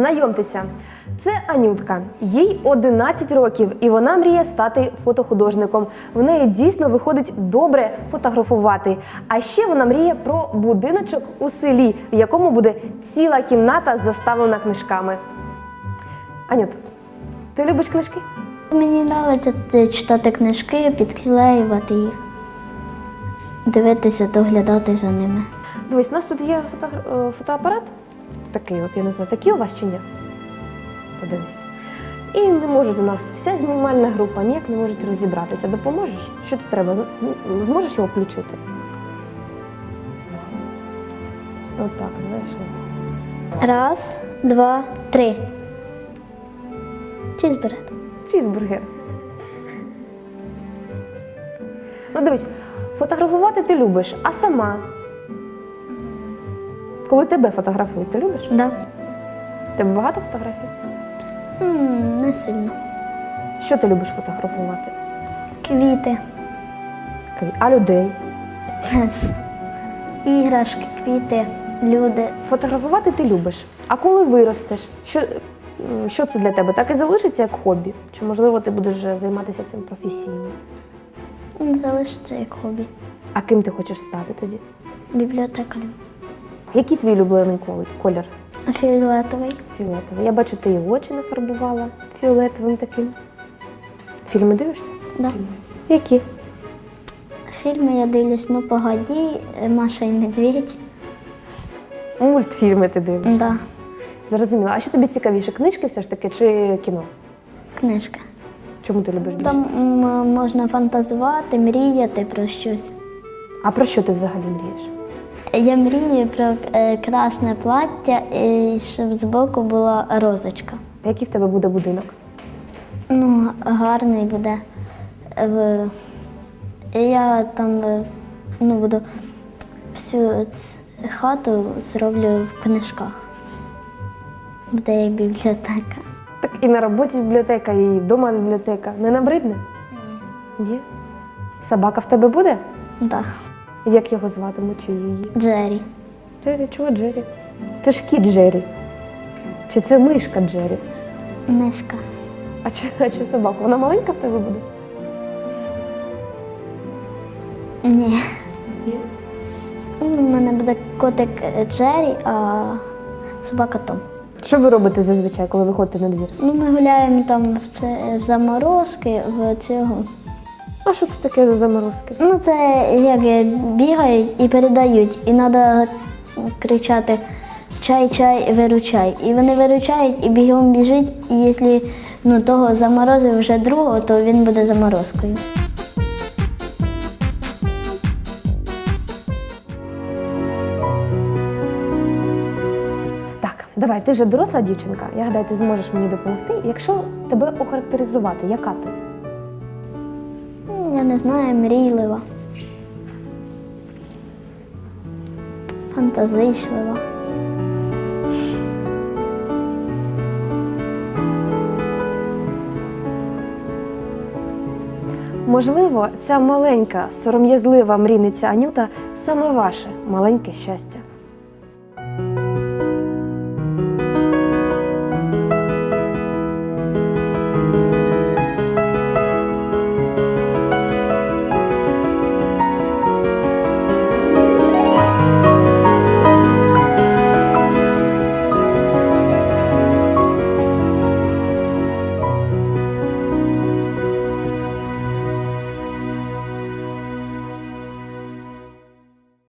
Знайомтеся, це Анютка. Їй 11 років, і вона мріє стати фотохудожником. В неї дійсно виходить добре фотографувати. А ще вона мріє про будиночок у селі, в якому буде ціла кімната заставлена книжками. Анют, ти любиш книжки? Мені подобається е, читати книжки, підклеювати їх, дивитися, доглядати за ними. Дивись, у нас тут є фотогра- е, фотоапарат. Такий, от я не знаю, такі у вас чи ні? Подивись. І не можуть у нас вся знімальна група ніяк не можуть розібратися. Допоможеш? Що тут треба? Зможеш його включити? Отак, знайшли. Раз, два, три. Чізбургер. Чізбургер. Ну, дивись, фотографувати ти любиш, а сама. Коли тебе фотографують, ти любиш? Да. Тебе багато фотографій? м не сильно. Що ти любиш фотографувати? Квіти, А людей? іграшки, квіти, люди. Фотографувати ти любиш. А коли виростеш, що, м, що це для тебе? Так і залишиться як хобі? Чи можливо ти будеш вже займатися цим професійно? Залишиться як хобі. А ким ти хочеш стати тоді? Бібліотекарем. Який твій улюблений колір? Фіолетовий. Фіолетовий. Я бачу, ти і очі нафарбувала фіолетовим таким. Фільми дивишся? Да. Які? Фільми я дивлюсь, ну погоді, Маша і Медведь. Мультфільми ти дивишся. Да. Зрозуміло. А що тобі цікавіше? Книжки все ж таки чи кіно? Книжка. Чому ти любиш більше? Там м, можна фантазувати, мріяти про щось. А про що ти взагалі мрієш? Я мрію про е, красне плаття, і щоб збоку була розочка. Який в тебе буде будинок? Ну, гарний буде. Я там е, ну, буду всю хату зроблю в книжках. Буде як бібліотека. Так і на роботі бібліотека, і вдома бібліотека. Не набридне? Ні. Собака в тебе буде? Да. Як його зватимуть чи її? Джері. Джері, чого Джері? Це ж кіт Джері. Чи це мишка Джері? Мишка. А чи, а чи собака? Вона маленька в тебе буде? Ні. У мене буде котик Джері, а собака Том. Що ви робите зазвичай, коли виходите на двір? Ну, ми гуляємо там в, це, в заморозки, в цього. А що це таке за заморозки? Ну, це як е, бігають і передають, і треба кричати чай, чай, виручай. І вони виручають і бігом біжить, і якщо ну, того заморозив вже другого, то він буде заморозкою. Так, давай, ти вже доросла дівчинка. Я гадаю, ти зможеш мені допомогти. Якщо тебе охарактеризувати, яка ти? Ну, не знаю, мрійлива. Фантазичлива. Можливо, ця маленька, сором'язлива мрійниця Анюта саме ваше маленьке щастя.